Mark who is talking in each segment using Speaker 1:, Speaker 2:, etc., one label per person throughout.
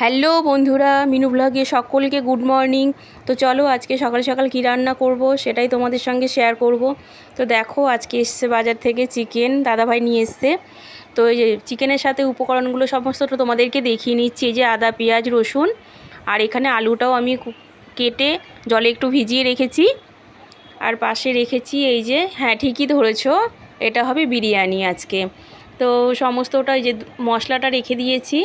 Speaker 1: Hello বন্ধুরা, মিনু ব্লগে সকলকে গুড মর্নিং। তো চলো আজকে সকাল সকাল কী রান্না করব সেটাই তোমাদের সঙ্গে শেয়ার করব। তো দেখো, আজকে এসছে বাজার থেকে চিকেন, দাদাভাই নিয়ে এসছে। তো এই যে চিকেনের সাথে উপকরণগুলো সমস্তটা তোমাদেরকে দেখিয়ে নিচ্ছি। এই যে আদা, পেঁয়াজ, রসুন আর এখানে আলুটাও আমি কেটে জলে একটু ভিজিয়ে রেখেছি। আর পাশে রেখেছি এই যে হ্যাঁ ঠিকই ধরেছো, এটা হবে বিরিয়ানি আজকে। তো সমস্তটা এই যে মশলাটা রেখে দিয়েছি।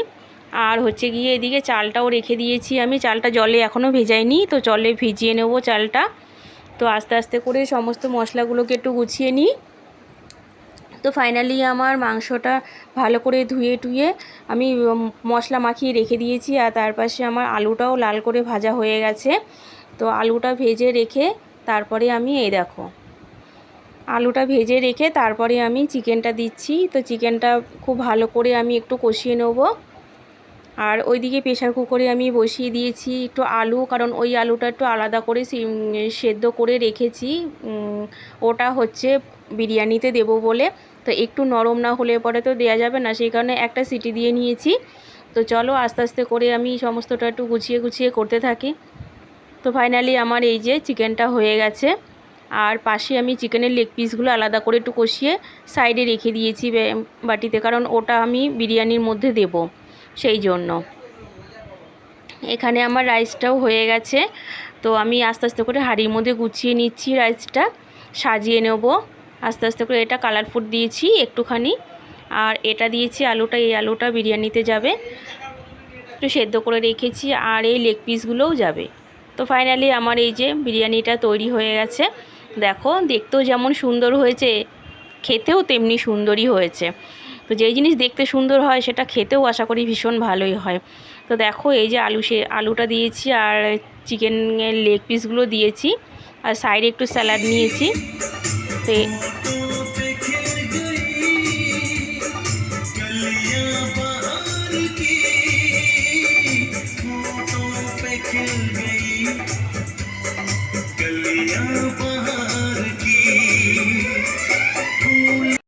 Speaker 1: আর হচ্ছে গিয়ে এদিকে চালটাও রেখে দিয়েছি আমি। চালটা জলে এখনও ভেজাইনি, তো জলে ভিজিয়ে নেব চালটা। তো আস্তে আস্তে করে সমস্ত মশলাগুলোকে একটু গুছিয়ে নিই। তো ফাইনালি আমার মাংসটা ভালো করে ধুয়ে টুয়ে আমি মশলা মাখিয়ে রেখে দিয়েছি আর তার পাশে আমার আলুটাও লাল করে ভাজা হয়ে গেছে। তো আলুটা ভেজে রেখে তারপরে আমি এই দেখো, আলুটা ভেজে রেখে তারপরে আমি চিকেনটা দিচ্ছি। তো চিকেনটা খুব ভালো করে আমি একটু কষিয়ে নেব। আর ওইদিকে প্রেশার কুকারে আমি বসিয়ে দিয়েছি একটু আলু, কারণ ওই আলুটা একটু আলাদা করে সেদ্ধ করে রেখেছি। ওটা হচ্ছে বিরিয়ানিতে দেব বলে। তো একটু নরম না হলে পরে তো দেওয়া যাবে না, সেই কারণে একটা সিটি দিয়ে নিয়েছি। তো চলো আস্তে আস্তে করে আমি সমস্তটা একটু গুছিয়ে গুছিয়ে করতে থাকি। তো ফাইনালি আমার এই যে চিকেনটা হয়ে গেছে। আর পাশে আমি চিকেনের লেগ পিসগুলো আলাদা করে একটু কষিয়ে সাইডে রেখে দিয়েছি বাটিতে, কারণ ওটা আমি বিরিয়ানির মধ্যে দেব। সেই জন্য। এখানে আমার রাইসটাও হয়ে গেছে। তো আমি আস্তে আস্তে করে হাঁড়ির মধ্যে গুছিয়ে নিচ্ছি রাইসটা। সাজিয়ে নেব। আস্তে আস্তে করে এটা কালার ফুড দিয়েছি একটুখানি। আর এটা দিয়েছি আলুটা, এই আলুটা বিরিয়ানিতে যাবে। একটু সেদ্ধ করে রেখেছি আর এই লেগ পিসগুলোও যাবে। তো ফাইনালি আমার এই যে বিরিয়ানিটা তৈরি হয়ে গেছে। দেখো, দেখতেও যেমন সুন্দর হয়েছে, খেতেও তেমনি সুন্দরই হয়েছে। তো যেই জিনিস দেখতে সুন্দর হয়, সেটা খেতেও আশা করি ভীষণ ভালোই হয়। তো দেখো, এই যে আলু সে, আলুটা দিয়েছি আর চিকেনের লেগ পিসগুলো দিয়েছি। আর সাইডে একটু স্যালাড নিয়েছি। তো